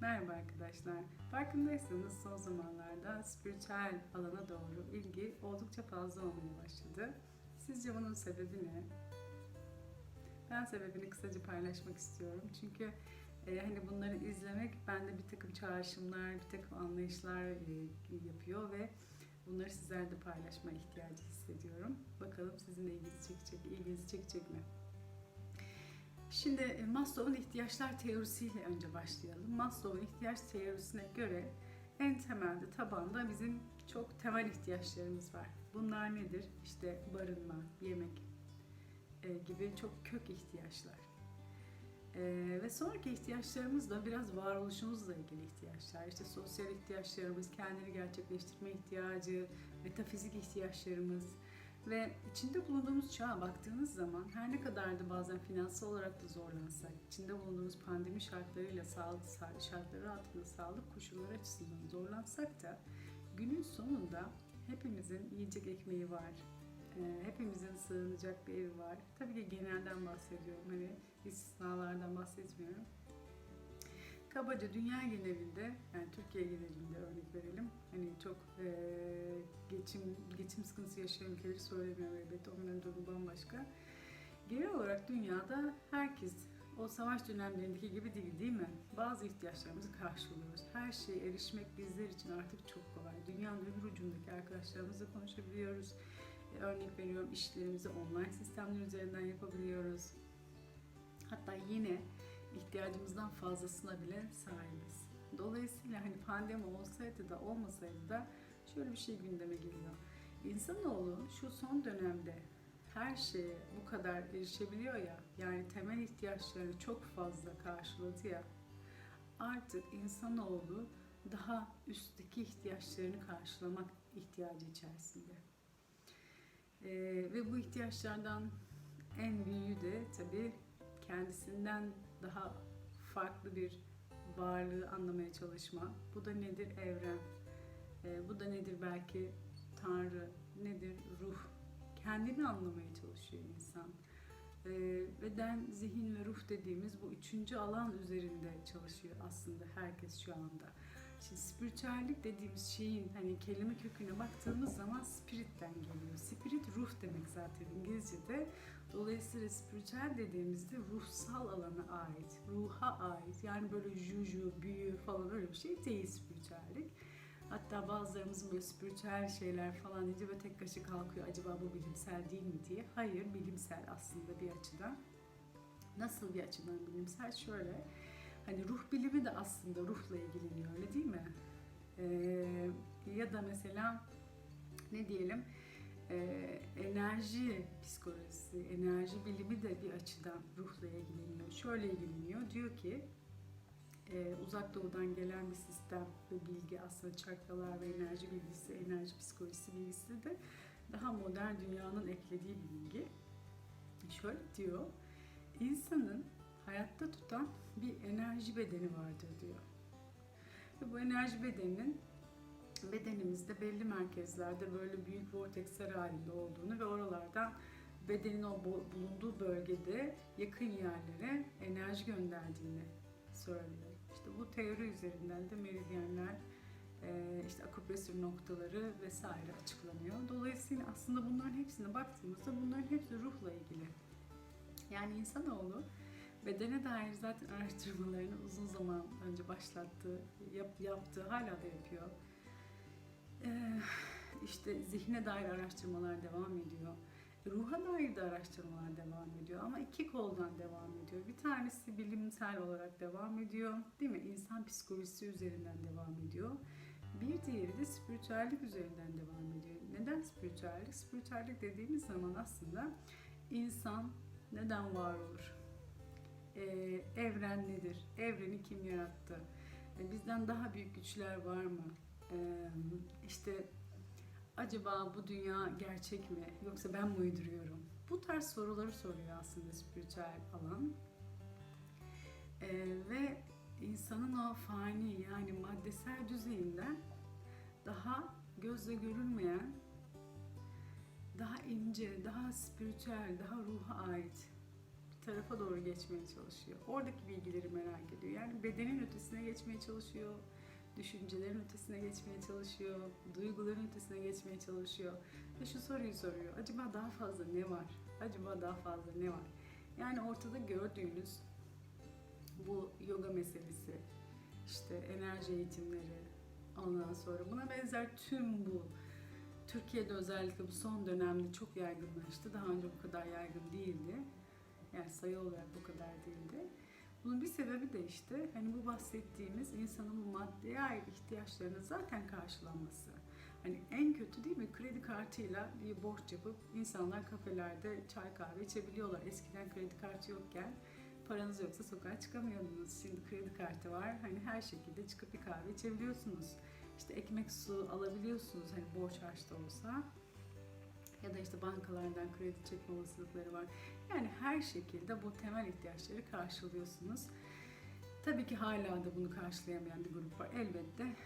Merhaba arkadaşlar. Farkındaysanız son zamanlarda spiritüel alana doğru ilgi oldukça fazla olmaya başladı. Sizce bunun sebebi ne? Ben sebebini kısaca paylaşmak istiyorum. Çünkü e, hani bunları izlemek bende bir takım çağrışımlar, bir takım anlayışlar e, yapıyor ve bunları sizlerle paylaşma ihtiyacı hissediyorum. Bakalım sizin de ilginizi çekecek, ilginizi çekecek mi? Şimdi e, Maslow'un ihtiyaçlar teorisiyle önce başlayalım. Maslow'un ihtiyaç teorisine göre en temelde tabanda bizim çok temel ihtiyaçlarımız var. Bunlar nedir? İşte barınma, yemek e, gibi çok kök ihtiyaçlar. E, ve sonraki ihtiyaçlarımız da biraz varoluşumuzla ilgili ihtiyaçlar. İşte sosyal ihtiyaçlarımız, kendini gerçekleştirme ihtiyacı, metafizik ihtiyaçlarımız, ve içinde bulunduğumuz çağa baktığınız zaman her ne kadar da bazen finansal olarak da zorlansak, içinde bulunduğumuz pandemi şartlarıyla sağlık şartları altında sağlık koşulları açısından zorlansak da günün sonunda hepimizin yiyecek ekmeği var. Ee, hepimizin sığınacak bir evi var. Tabii ki genelden bahsediyorum. Hani istisnalardan bahsetmiyorum. Kabaca dünya genelinde, yani Türkiye genelinde örnek verelim. Hani çok e, geçim geçim sıkıntısı yaşayan ülkeleri söylemiyorum elbette. Onların durumu bambaşka. Genel olarak dünyada herkes o savaş dönemlerindeki gibi değil değil mi? Bazı ihtiyaçlarımızı karşılıyoruz. Her şeye erişmek bizler için artık çok kolay. Dünyanın öbür ucundaki arkadaşlarımızla konuşabiliyoruz. E, örnek veriyorum işlerimizi online sistemler üzerinden yapabiliyoruz. Hatta yine ihtiyacımızdan fazlasına bile sahibiz. Dolayısıyla hani pandemi olsaydı da olmasaydı da şöyle bir şey gündeme geliyor. İnsanoğlu şu son dönemde her şeye bu kadar erişebiliyor ya, yani temel ihtiyaçlarını çok fazla karşıladı ya, artık insanoğlu daha üstteki ihtiyaçlarını karşılamak ihtiyacı içerisinde. Ee, ve bu ihtiyaçlardan en büyüğü de tabii kendisinden daha farklı bir varlığı anlamaya çalışma. Bu da nedir? Evren. E, bu da nedir? Belki Tanrı. Nedir? Ruh. Kendini anlamaya çalışıyor insan. E, beden, zihin ve ruh dediğimiz bu üçüncü alan üzerinde çalışıyor aslında herkes şu anda. Şimdi spiritüellik dediğimiz şeyin hani kelime köküne baktığımız zaman spiritten geliyor. Spirit ruh demek zaten İngilizce'de. Dolayısıyla spiritüel dediğimizde ruhsal alana ait, ruha ait. Yani böyle juju, büyü falan öyle bir şey değil spiritüellik. Hatta bazılarımızın böyle spiritüel şeyler falan deyince böyle tek kaşı kalkıyor. Acaba bu bilimsel değil mi diye. Hayır bilimsel aslında bir açıdan. Nasıl bir açıdan bilimsel? Şöyle Hani ruh bilimi de aslında ruhla ilgileniyor öyle değil mi? Ee, ya da mesela ne diyelim e, enerji psikolojisi, enerji bilimi de bir açıdan ruhla ilgileniyor. Şöyle ilgileniyor, diyor ki e, uzak doğudan gelen bir sistem ve bilgi aslında çakralar ve enerji bilgisi, enerji psikolojisi bilgisi de daha modern dünyanın eklediği bilgi. Şöyle diyor, insanın hayatta tutan bir enerji bedeni vardır diyor. Ve bu enerji bedeninin bedenimizde belli merkezlerde böyle büyük vorteksler halinde olduğunu ve oralardan bedenin o bulunduğu bölgede yakın yerlere enerji gönderdiğini söylüyor. İşte bu teori üzerinden de meridyenler, işte akupresür noktaları vesaire açıklanıyor. Dolayısıyla aslında bunların hepsine baktığımızda bunların hepsi ruhla ilgili. Yani insanoğlu Bedene dair zaten araştırmalarını uzun zaman önce başlattı, yap, yaptı, hala da yapıyor. Ee, işte zihne dair araştırmalar devam ediyor. Ruha dair de araştırmalar devam ediyor ama iki koldan devam ediyor. Bir tanesi bilimsel olarak devam ediyor, değil mi? İnsan psikolojisi üzerinden devam ediyor. Bir diğeri de spiritüellik üzerinden devam ediyor. Neden spiritüellik? Spiritüellik dediğimiz zaman aslında insan neden var olur? e, evren nedir? Evreni kim yarattı? E, bizden daha büyük güçler var mı? E, işte acaba bu dünya gerçek mi? Yoksa ben mi uyduruyorum? Bu tarz soruları soruyor aslında spiritüel alan. E, ve insanın o fani yani maddesel düzeyinden daha gözle görülmeyen, daha ince, daha spiritüel, daha ruha ait tarafa doğru geçmeye çalışıyor. Oradaki bilgileri merak ediyor. Yani bedenin ötesine geçmeye çalışıyor. Düşüncelerin ötesine geçmeye çalışıyor. Duyguların ötesine geçmeye çalışıyor. Ve şu soruyu soruyor. Acaba daha fazla ne var? Acaba daha fazla ne var? Yani ortada gördüğünüz bu yoga meselesi, işte enerji eğitimleri, ondan sonra buna benzer tüm bu Türkiye'de özellikle bu son dönemde çok yaygınlaştı. Daha önce bu kadar yaygın değildi. Yani sayı olarak bu kadar değildi. Bunun bir sebebi de işte hani bu bahsettiğimiz insanın bu maddeye ait ihtiyaçlarının zaten karşılanması. Hani en kötü değil mi? Kredi kartıyla bir borç yapıp insanlar kafelerde çay kahve içebiliyorlar. Eskiden kredi kartı yokken paranız yoksa sokağa çıkamıyordunuz. Şimdi kredi kartı var. Hani her şekilde çıkıp bir kahve içebiliyorsunuz. İşte ekmek su alabiliyorsunuz hani borç harçta olsa. Da işte bankalardan kredi çekme olasılıkları var. Yani her şekilde bu temel ihtiyaçları karşılıyorsunuz. Tabii ki hala da bunu karşılayamayan bir grup var. Elbette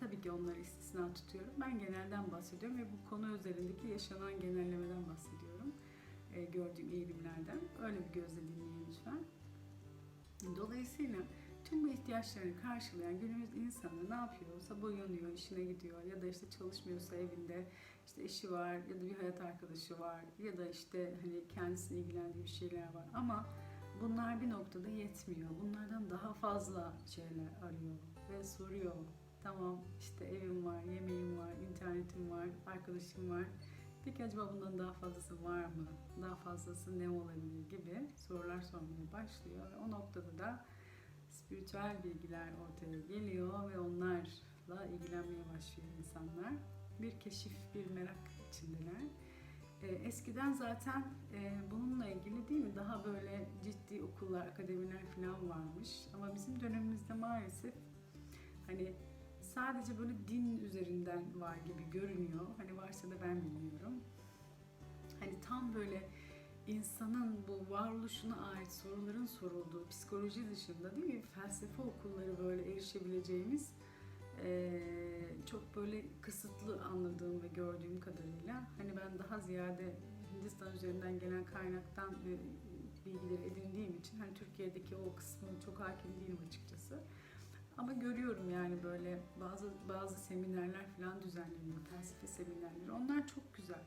tabii ki onları istisna tutuyorum. Ben genelden bahsediyorum ve bu konu üzerindeki yaşanan genellemeden bahsediyorum. E, gördüğüm eğilimlerden. Öyle bir gözle dinleyin lütfen. Dolayısıyla tüm bu ihtiyaçlarını karşılayan günümüz insanı ne yapıyor? Sabah uyanıyor, işine gidiyor ya da işte çalışmıyorsa evinde işte eşi var ya da bir hayat arkadaşı var ya da işte hani kendisine ilgilendiği bir şeyler var ama bunlar bir noktada yetmiyor. Bunlardan daha fazla şeyler arıyor ve soruyor. Tamam işte evim var, yemeğim var, internetim var, arkadaşım var. Peki acaba bundan daha fazlası var mı? Daha fazlası ne olabilir gibi sorular sormaya başlıyor ve o noktada da spiritüel bilgiler ortaya geliyor ve onlarla ilgilenmeye başlıyor insanlar. Bir keşif, bir merak içindeler. Ee, eskiden zaten e, bununla ilgili değil mi daha böyle ciddi okullar, akademiler falan varmış. Ama bizim dönemimizde maalesef hani sadece böyle din üzerinden var gibi görünüyor. Hani varsa da ben bilmiyorum. Hani tam böyle insanın bu varoluşuna ait soruların sorulduğu psikoloji dışında değil mi felsefe okulları böyle erişebileceğimiz eee, çok böyle kısıtlı anladığım ve gördüğüm kadarıyla hani ben daha ziyade Hindistan üzerinden gelen kaynaktan e, bilgileri edindiğim için hani Türkiye'deki o kısmına çok hakim değilim açıkçası. Ama görüyorum yani böyle bazı bazı seminerler falan düzenleniyor, felsefe seminerleri. Onlar çok güzel.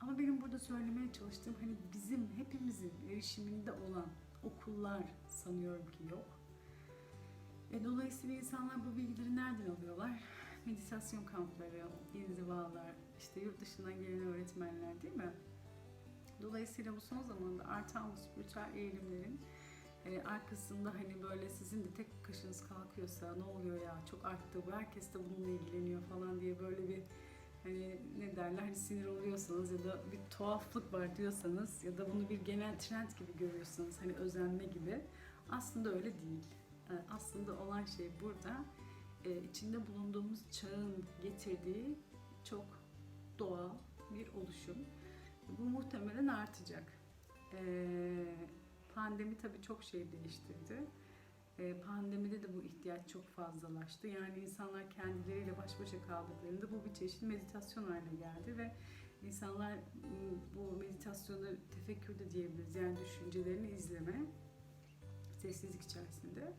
Ama benim burada söylemeye çalıştığım hani bizim hepimizin erişiminde olan okullar sanıyorum ki yok. E, dolayısıyla insanlar bu bilgileri nereden alıyorlar? Meditasyon kampları, inzivalar, işte yurt dışından gelen öğretmenler değil mi? Dolayısıyla bu son zamanda artan bu spiritüel eğilimlerin e, arkasında hani böyle sizin de tek kaşınız kalkıyorsa ne oluyor ya çok arttı bu herkes de bununla ilgileniyor falan diye böyle bir hani ne derler hani sinir oluyorsanız ya da bir tuhaflık var diyorsanız ya da bunu bir genel trend gibi görüyorsanız hani özenme gibi aslında öyle değil. Yani aslında olan şey burada e, içinde bulunduğumuz çağın getirdiği çok doğal bir oluşum. Bu muhtemelen artacak. E, pandemi tabii çok şey değiştirdi. E, pandemide de bu ihtiyaç çok fazlalaştı. Yani insanlar kendileriyle baş başa kaldıklarında bu bir çeşit meditasyon haline geldi ve insanlar bu meditasyonu tefekkür de diyebiliriz. Yani düşüncelerini izleme, sessizlik içerisinde.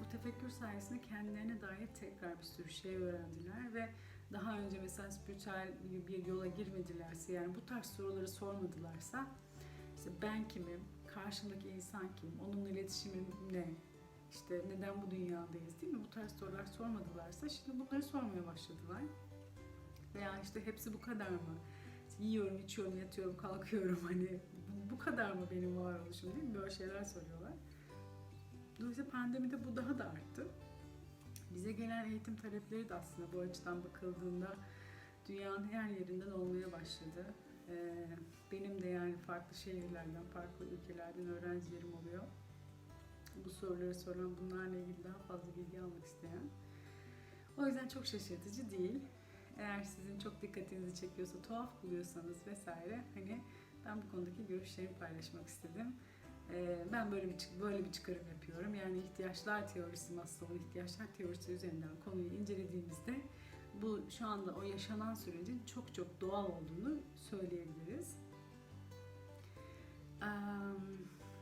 Bu tefekkür sayesinde kendilerine dair tekrar bir sürü şey öğrendiler ve daha önce mesela spiritüel bir yola girmedilerse yani bu tarz soruları sormadılarsa işte ben kimim, karşımdaki insan kim, onunla iletişimim ne, işte neden bu dünyadayız değil mi? Bu tarz sorular sormadılarsa şimdi bunları sormaya başladılar. Veya işte hepsi bu kadar mı? Yiyorum, içiyorum, yatıyorum, kalkıyorum hani bu kadar mı benim varoluşum değil mi? Böyle şeyler soruyorlar. Dolayısıyla pandemide bu daha da arttı. Bize gelen eğitim talepleri de aslında bu açıdan bakıldığında dünyanın her yerinden olmaya başladı. Ee, benim de yani farklı şehirlerden, farklı ülkelerden öğrencilerim oluyor. Bu soruları soran, bunlarla ilgili daha fazla bilgi almak isteyen. O yüzden çok şaşırtıcı değil. Eğer sizin çok dikkatinizi çekiyorsa, tuhaf buluyorsanız vesaire hani ben bu konudaki görüşlerimi paylaşmak istedim. Ee, ben böyle bir böyle bir çıkarım yapıyorum. Yani ihtiyaçlar teorisi, Maslow'un ihtiyaçlar teorisi üzerinden konuyu incelediğimizde bu şu anda o yaşanan sürecin çok çok doğal olduğunu söyleyebiliriz.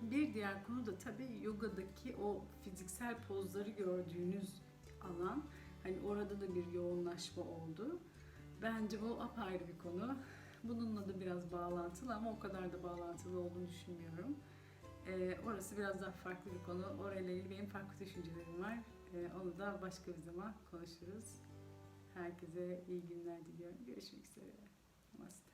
Bir diğer konu da tabii yogadaki o fiziksel pozları gördüğünüz alan. Hani orada da bir yoğunlaşma oldu. Bence bu apayrı bir konu. Bununla da biraz bağlantılı ama o kadar da bağlantılı olduğunu düşünmüyorum. Ee, orası biraz daha farklı bir konu. Orayla ilgili benim farklı düşüncelerim var. Ee, onu da başka bir zaman konuşuruz. Herkese iyi günler diliyorum. Görüşmek üzere. Namaste.